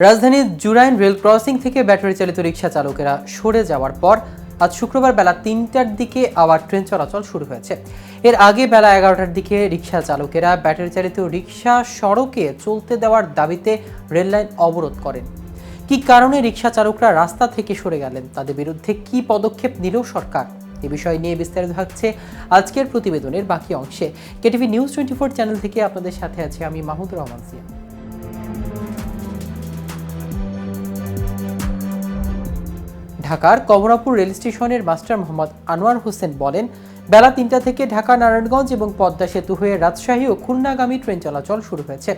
রাজধানীর Jurain rail crossing থেকে battery চালিত রিক্সা চালকেরা সরে যাওয়ার পর আজ শুক্রবার বেলা তিনটার দিকে আবার ট্রেন চলাচল শুরু হয়েছে। এর আগে বেলা এগারোটার দিকে রিক্সা চালকেরা ব্যাটারি চালিত রিক্সা সড়কে চলতে দেওয়ার দাবিতে রেললাইন অবরোধ করেন। কী কারণে রিক্সা চালকরা রাস্তা থেকে সরে গেলেন, তাদের বিরুদ্ধে কী পদক্ষেপ নিল সরকার? এ বিষয় নিয়ে বিস্তারিত থাকছে আজকের প্রতিবেদনের বাকি অংশে। KTV news twenty four channel থেকে আপনাদের সাথে আছে আমি মাহমুদুর রহমান সিয়া। ঢাকার কমরাপুর রেল স্টেশনের মাস্টার মোহাম্মদ আনোয়ার হোসেন বলেন, বেলা তিনটা থেকে ঢাকা নারায়ণগঞ্জ এবং পদ্মা সেতু হয়ে রাজশাহী ও খুলনাগামী ট্রেন চলাচল শুরু হয়েছে।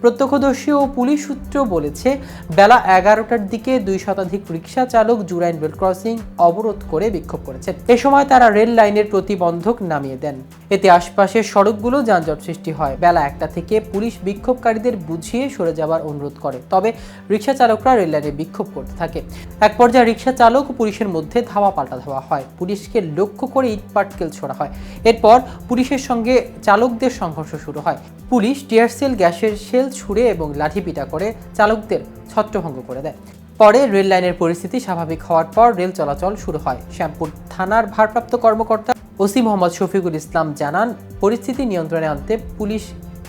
প্রত্যক্ষদর্শী ও পুলিশ সূত্র বলেছে, বেলা এগারোটার দিকে দুই শতাধিক রিক্সা চালক জুরাইন রেল ক্রসিং অবরোধ করে বিক্ষোভ করেছে এ সময় তারা রেল লাইনের প্রতিবন্ধক নামিয়ে দেন। এতে আশপাশের সড়কগুলো যানজট সৃষ্টি হয়। বেলা একটা থেকে পুলিশ বিক্ষোভকারীদের বুঝিয়ে সরে যাওয়ার অনুরোধ করে। তবে রিক্সা চালকরা রেল লাইনে বিক্ষোভ করতে থাকে। এক পর্যায়ে রিক্সা চালক ও পুলিশের মধ্যে ধাওয়া পাল্টা ধাওয়া হয়। পুলিশকে লক্ষ্য করে ইট পাটকেল ছোড়া হয়। এরপর পুলিশের সঙ্গে চালকদের সংঘর্ষ শুরু হয়। পুলিশ টিয়ারসেল গ্যাসের শেল ছুড়ে এবং লাঠিপিটা করে চালকদের ছত্রভঙ্গ করে দেয়। পরে রেল লাইনের পরিস্থিতি স্বাভাবিক হওয়ার পর রেল চলাচল শুরু হয়। শ্যামপুর থানার ভারপ্রাপ্ত কর্মকর্তা ওসি মোহাম্মদ শফিকুল ইসলাম জানান, পরিস্থিতি নিয়ন্ত্রণে আনতে পুলিশ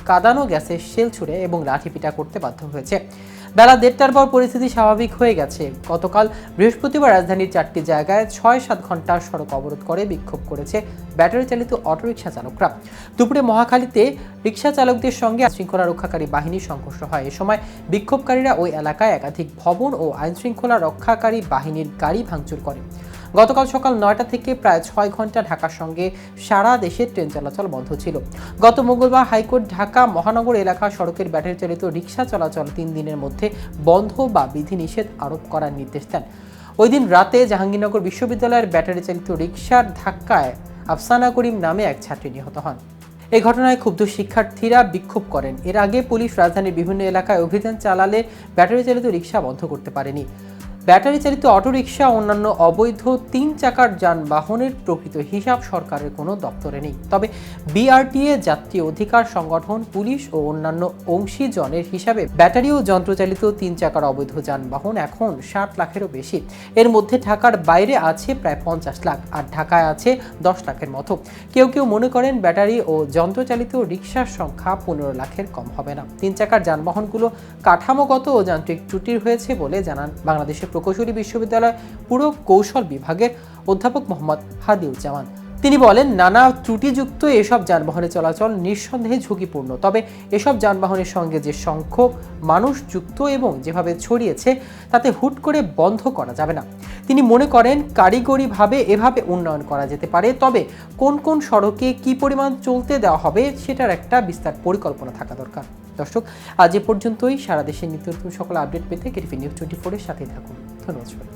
কাদানো গ্যাসের শেল ছুড়ে এবং লাঠিপিটা করতে বাধ্য হয়েছে। বেলা দেড়টার পর পরিস্থিতি স্বাভাবিক হয়ে গেছে। গতকাল বৃহস্পতিবার রাজধানীর চারটি জায়গায় ছয় সাত ঘণ্টা সড়ক অবরোধ করে বিক্ষোভ করেছে ব্যাটারি চালিত অটোরিকশা চালকরা। দুপুরে মহাখালীতে রিক্সা চালকদের সঙ্গে আইনশৃঙ্খলা রক্ষাকারী বাহিনীর সংঘর্ষ হয়। এ সময় বিক্ষোভকারীরা ওই এলাকায় একাধিক ভবন ও আইনশৃঙ্খলা রক্ষাকারী বাহিনীর গাড়ি ভাঙচুর করে। গতকাল সকাল নয়টা থেকে প্রায় ছয় ঘণ্টা ঢাকার সঙ্গে সারা দেশে ট্রেন চলাচল বন্ধ ছিল। গত মঙ্গলবার হাইকোর্ট ঢাকা মহানগর এলাকা সড়কের ব্যাটারি চালিত রিক্সা চলাচল তিন দিনের মধ্যে বন্ধ বা বিধিনিষেধ আরোপ করার নির্দেশ দেন। ওই দিন রাতে জাহাঙ্গীরনগর বিশ্ববিদ্যালয়ের ব্যাটারি চালিত রিক্সার ধাক্কায় আফসানা করিম নামে এক ছাত্রী নিহত হন। এই ঘটনায় ক্ষুব্ধ শিক্ষার্থীরা বিক্ষোভ করেন। এর আগে পুলিশ রাজধানীর বিভিন্ন এলাকায় অভিযান চালালে ব্যাটারি চালিত রিক্সা বন্ধ করতে পারেনি। ব্যাটারি চালিত অটোরিকশা অন্যান্য অবৈধ তিন চাকার যানবাহনের প্রকৃত হিসাব সরকারের কোনো দপ্তরে নেই। তবে বিআরটিএ যাত্রী অধিকার সংগঠন, পুলিশ ও অন্যান্য অংশীজনের হিসাবে ব্যাটারি ও যন্ত্রচালিত তিন চাকার অবৈধ যানবাহন এখন ষাট লাখেরও বেশি। এর মধ্যে ঢাকার বাইরে আছে প্রায় পঞ্চাশ লাখ, আর ঢাকায় আছে দশ লাখের মতো। কেউ কেউ মনে করেন ব্যাটারি ও যন্ত্রচালিত রিক্সার সংখ্যা পনেরো লাখের কম হবে না। তিন চাকার যানবাহনগুলো কাঠামোগত ও যান্ত্রিক ত্রুটির হয়েছে বলে জানান বাংলাদেশের প্রকৌশলী বিশ্ববিদ্যালয় পুরো কৌশল বিভাগের অধ্যাপক মোহাম্মদ হাদিউজ্জামান। তিনি বলেন, নানা ত্রুটিযুক্ত এসব যানবাহনে চলাচল নিঃসন্দেহে ঝুঁকিপূর্ণ। তবে এসব যানবাহনের সঙ্গে যে সংখ্যক মানুষ যুক্ত এবং যেভাবে ছড়িয়েছে, তাতে হুট করে বন্ধ করা যাবে না। তিনি মনে করেন, কারিগরিভাবে এভাবে উন্নয়ন করা যেতে পারে, তবে কোন কোন সড়কে কি পরিমাণ চলতে দেওয়া হবে সেটার একটা বিস্তার পরিকল্পনা থাকা দরকার। দর্শক, আজ এ পর্যন্তই। সারা দেশের নিত্য নতুন সকল আপডেট পেতে কেটিভি নিউজ টোয়েন্টি ফোরের সাথেই থাকুন। ধন্যবাদ সবাইকে।